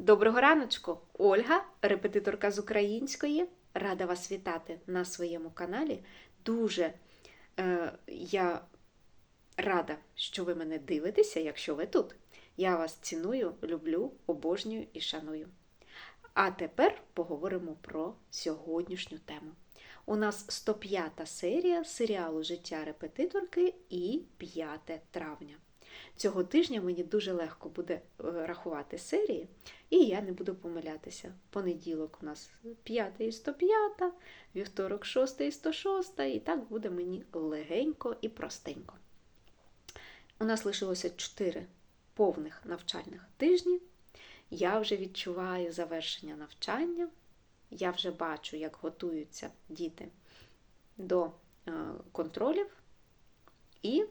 Доброго раночку! Ольга, репетиторка з української. Рада вас вітати на своєму каналі. Дуже е, я рада, що ви мене дивитеся, якщо ви тут. Я вас ціную, люблю, обожнюю і шаную. А тепер поговоримо про сьогоднішню тему. У нас 105 серія серіалу Життя репетиторки і 5 травня. Цього тижня мені дуже легко буде е, рахувати серії, і я не буду помилятися. Понеділок у нас 5 і 105, вівторок 6 і 106, і так буде мені легенько і простенько. У нас лишилося 4 повних навчальних тижні. Я вже відчуваю завершення навчання. Я вже бачу, як готуються діти до е, контролів, і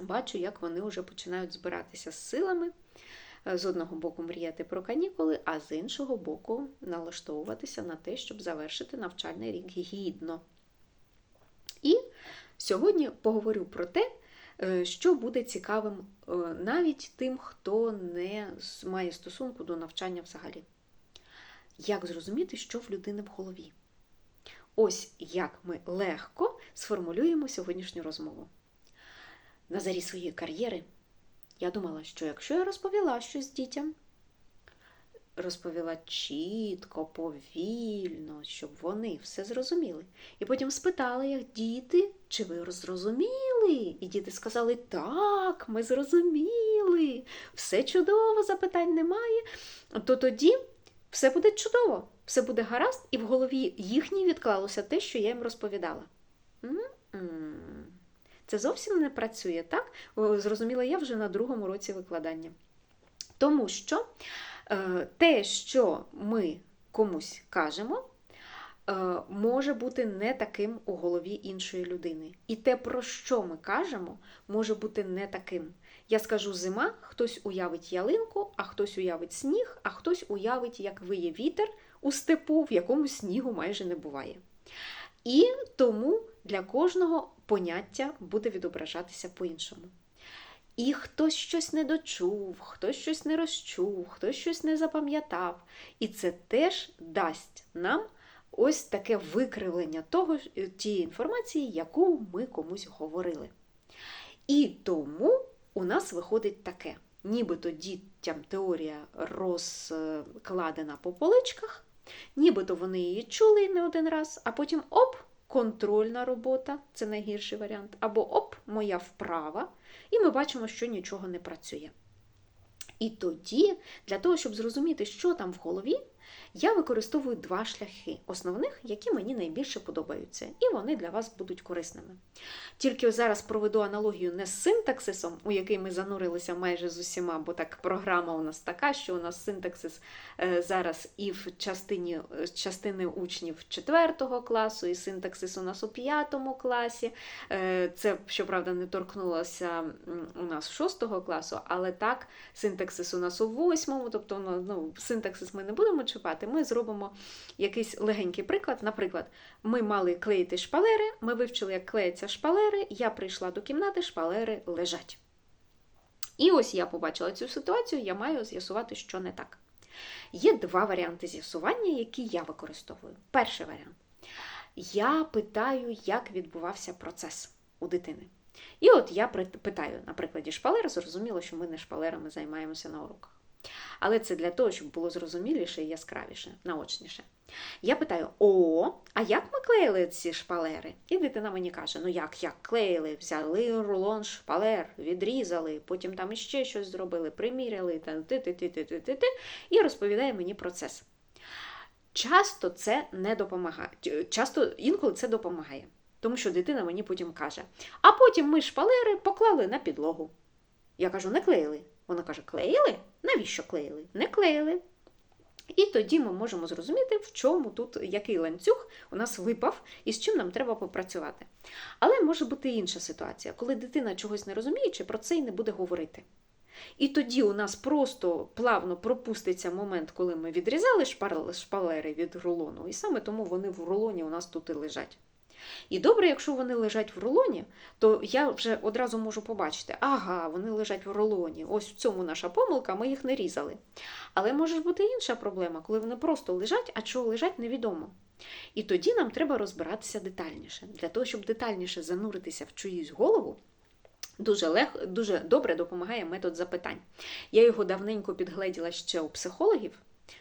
бачу, як вони вже починають збиратися з силами. З одного боку мріяти про канікули, а з іншого боку налаштовуватися на те, щоб завершити навчальний рік гідно. І сьогодні поговорю про те, е, що буде цікавим е, навіть тим, хто не має стосунку до навчання взагалі. Як зрозуміти, що в людини в голові? Ось як ми легко сформулюємо сьогоднішню розмову. На зарі своєї кар'єри я думала, що якщо я розповіла щось дітям, розповіла чітко, повільно, щоб вони все зрозуміли. І потім спитала їх, діти, чи ви зрозуміли? І діти сказали, так, ми зрозуміли, все чудово, запитань немає. То тоді все буде чудово, все буде гаразд, і в голові їхній відклалося те, що я їм розповідала. М-м. Це зовсім не працює, так? Зрозуміла я вже на другому році викладання. Тому що е, те, що ми комусь кажемо, е, може бути не таким у голові іншої людини. І те, про що ми кажемо, може бути не таким. Я скажу зима, хтось уявить ялинку, а хтось уявить сніг, а хтось уявить, як виє вітер у степу, в якому снігу майже не буває. І тому для кожного поняття буде відображатися по-іншому. І хтось щось не дочув, хтось щось не розчув, хтось щось не запам'ятав. І це теж дасть нам ось таке викривлення того, тієї інформації, яку ми комусь говорили. І тому у нас виходить таке: нібито дітям теорія розкладена по поличках, нібито вони її чули не один раз, а потім оп! Контрольна робота це найгірший варіант, або оп, моя вправа, і ми бачимо, що нічого не працює. І тоді, для того, щоб зрозуміти, що там в голові, я використовую два шляхи основних, які мені найбільше подобаються, і вони для вас будуть корисними. Тільки зараз проведу аналогію не з синтаксисом, у який ми занурилися майже з усіма, бо так програма у нас така, що у нас синтаксис зараз і в частині частини учнів 4 класу, і синтаксис у нас у 5 класі. Це, щоправда, не торкнулося у нас 6 класу, але так, синтаксис у нас у 8, тобто ну, синтаксис ми не будемо чіпати, ми зробимо якийсь легенький приклад. Наприклад, ми мали клеїти шпалери, ми вивчили, як клеїться шпалери, я прийшла до кімнати, шпалери лежать. І ось я побачила цю ситуацію, я маю з'ясувати, що не так. Є два варіанти з'ясування, які я використовую. Перший варіант. Я питаю, як відбувався процес у дитини. І от я питаю, на прикладі шпалер, зрозуміло, що ми не шпалерами займаємося на уроках. Але це для того, щоб було зрозуміліше і яскравіше, наочніше. Я питаю: О, а як ми клеїли ці шпалери? І дитина мені каже: Ну як, як клеїли? Взяли рулон шпалер, відрізали, потім там іще щось зробили, приміряли, та ти ти ти ти ти ти ти і розповідає мені процес. Часто це не допомагає. Часто інколи це допомагає. Тому що дитина мені потім каже: а потім ми шпалери поклали на підлогу. Я кажу, не клеїли. Вона каже: клеїли? Навіщо клеїли? Не клеїли. І тоді ми можемо зрозуміти, в чому тут який ланцюг у нас випав і з чим нам треба попрацювати. Але може бути інша ситуація, коли дитина чогось не розуміє, чи про це й не буде говорити. І тоді у нас просто плавно пропуститься момент, коли ми відрізали шпалери від рулону, і саме тому вони в рулоні у нас тут і лежать. І добре, якщо вони лежать в рулоні, то я вже одразу можу побачити, ага, вони лежать в рулоні. Ось в цьому наша помилка, ми їх не різали. Але може бути інша проблема, коли вони просто лежать, а чого лежать, невідомо. І тоді нам треба розбиратися детальніше. Для того, щоб детальніше зануритися в чиюсь голову, дуже, лег, дуже добре допомагає метод запитань. Я його давненько підгледіла ще у психологів.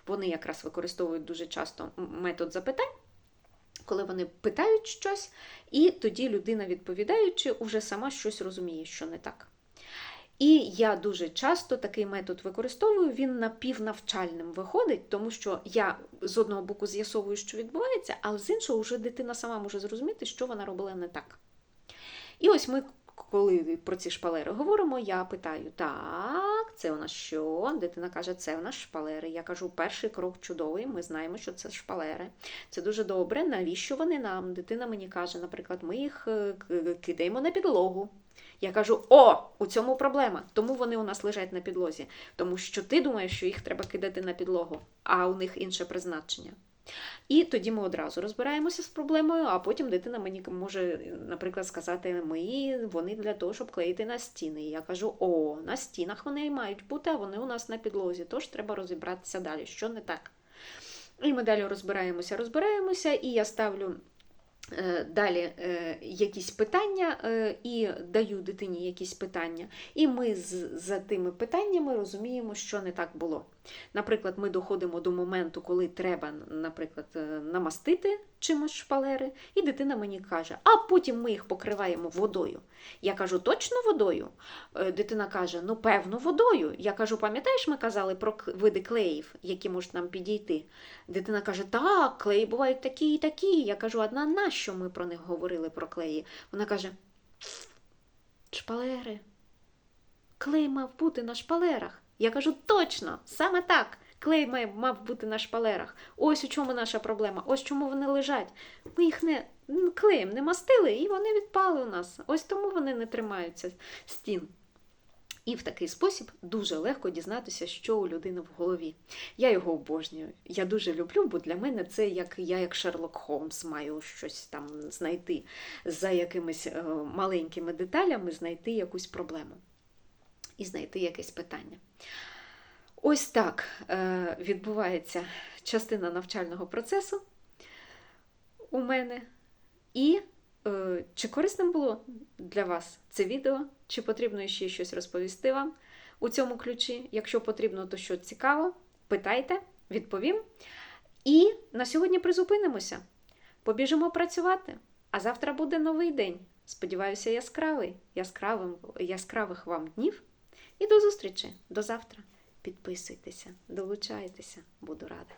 Вони якраз використовують дуже часто метод запитань, коли вони питають щось, і тоді людина, відповідаючи, уже сама щось розуміє, що не так. І я дуже часто такий метод використовую, він напівнавчальним виходить, тому що я з одного боку з'ясовую, що відбувається, а з іншого вже дитина сама може зрозуміти, що вона робила не так. І ось ми, коли про ці шпалери говоримо, я питаю: так, це у нас що? Дитина каже, це у нас шпалери. Я кажу, перший крок чудовий, ми знаємо, що це шпалери. Це дуже добре. Навіщо вони нам? Дитина мені каже, наприклад, ми їх е, кидаємо на підлогу. Я кажу: о, у цьому проблема. Тому вони у нас лежать на підлозі. Тому що ти думаєш, що їх треба кидати на підлогу, а у них інше призначення. І тоді ми одразу розбираємося з проблемою, а потім дитина мені може, наприклад, сказати, ми вони для того, щоб клеїти на стіни. І я кажу: о, на стінах вони мають бути, а вони у нас на підлозі. Тож треба розібратися далі, що не так. І ми далі розбираємося, розбираємося, і я ставлю е, далі е, якісь питання е, і даю дитині якісь питання. І ми за тими питаннями розуміємо, що не так було. Наприклад, ми доходимо до моменту, коли треба, наприклад, е, намастити чимось шпалери, і дитина мені каже, а потім ми їх покриваємо водою. Я кажу, точно водою? Е, Дитина каже, ну певно, водою. Я кажу, пам'ятаєш, ми казали про види клеїв, які можуть нам підійти? Дитина каже, так, клеї бувають такі і такі. Я кажу, одна нащо ми про них говорили про клеї? Вона каже: шпалери. Клей мав бути на шпалерах. Я кажу, точно, саме так. Клей має- мав бути на шпалерах. Ось у чому наша проблема. Ось чому вони лежать. Ми їх не клеєм не мастили, і вони відпали у нас. Ось тому вони не тримаються стін. І в такий спосіб дуже легко дізнатися, що у людини в голові. Я його обожнюю. Я дуже люблю, бо для мене це як я, як Шерлок Холмс, маю щось там знайти за якимись е, маленькими деталями, знайти якусь проблему і знайти якесь питання. Ось так е, відбувається частина навчального процесу у мене. І е, чи корисним було для вас це відео, чи потрібно ще щось розповісти вам у цьому ключі? Якщо потрібно, то що цікаво, питайте, відповім. І на сьогодні призупинимося. Побіжимо працювати. А завтра буде новий день. Сподіваюся, яскравий, яскравим, яскравих вам днів. І до зустрічі, до завтра. Підписуйтеся, долучайтеся, буду рада.